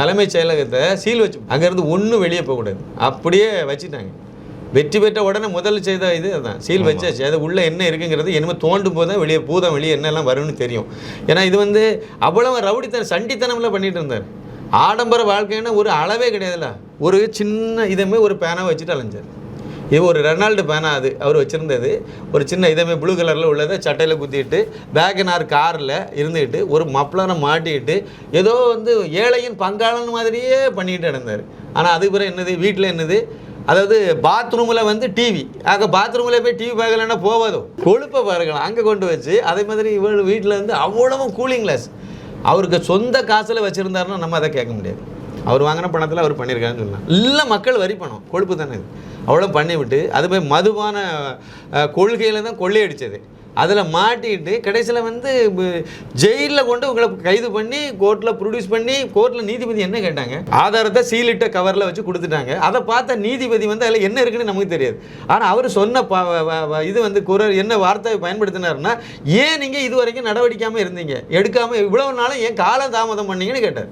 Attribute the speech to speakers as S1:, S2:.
S1: தலைமைச் செயலகத்தை சீல் வச்சு அங்கேருந்து ஒன்றும் வெளியே போகக்கூடாது அப்படியே வச்சுட்டாங்க. வெற்றி பெற்ற உடனே முதல்ல செய்த இது அதான். சீல் வச்சாச்சு. அது உள்ளே என்ன இருக்குங்கிறது என்னமோ தோண்டும் போது தான் வெளியே பூதம் வெளியே என்னெல்லாம் வரும்னு தெரியும். ஏன்னா இது வந்து அவ்வளவு ரவுடித்தனம் சண்டித்தனம்ல பண்ணிட்டு இருந்தார். ஆடம்பர வாழ்க்கைன்னா ஒரு அளவே கிடையாதுல்ல. ஒரு சின்ன இதமே ஒரு பேனாவை வச்சுட்டு அலைஞ்சார். இது ஒரு ரெனால்டு பேனா அது. அவர் வச்சுருந்தது. ஒரு சின்ன இதமே ப்ளூ கலரில் உள்ளதை சட்டையில் குத்திட்டு வேகனார் காரில் இருந்துக்கிட்டு ஒரு மப்ளரை மாட்டிக்கிட்டு ஏதோ வந்து ஏழையின் பங்காளன் மாதிரியே பண்ணிக்கிட்டு நடந்தார். ஆனால் அதுக்கு பிறகு என்னது? வீட்டில் என்னது? அதாவது பாத்ரூமில் வந்து டிவி ஆக பாத்ரூமில் போய் டிவி பார்க்கலன்னா போவாதோ? கொழுப்பை பாருங்களேன் அங்கே கொண்டு வச்சு அதே மாதிரி இவள் வீட்டில் இருந்து அவ்வளவும் கூலிங் கிளாஸ் அவருக்கு சொந்த காசில் வச்சுருந்தாருன்னா நம்ம அதை கேட்க முடியாது. அவர் வாங்கின பணத்தில் அவர் பண்ணியிருக்காருன்னு சொல்லலாம் இல்லை மக்கள் வரி பணம். கொழுப்பு தானே இது. அவ்வளோ பண்ணிவிட்டு அது போய் மதுபான கொள்கையில் தான் கொள்ளையடிச்சது. அதில் மாட்டிக்கிட்டு கடைசியில் வந்து ஜெயிலில் கொண்டு உங்களை கைது பண்ணி கோர்ட்டில் ப்ரொடியூஸ் பண்ணி கோர்ட்டில் நீதிபதி என்ன கேட்டாங்க? ஆதாரத்தை சீலிட்ட கவரில் வச்சு கொடுத்துட்டாங்க. அதை பார்த்த நீதிபதி வந்து அதில் என்ன இருக்குன்னு நமக்கு தெரியாது. ஆனால் அவர் சொன்ன ப வ- இது வந்து குரல் என்ன வார்த்தை பயன்படுத்தினாருன்னா ஏன் நீங்கள் இது வரைக்கும் நடவடிக்காமல் இருந்தீங்க? எடுக்காமல் இவ்வளோ நாளும் ஏன் காலம் தாமதம் பண்ணீங்கன்னு கேட்டார்.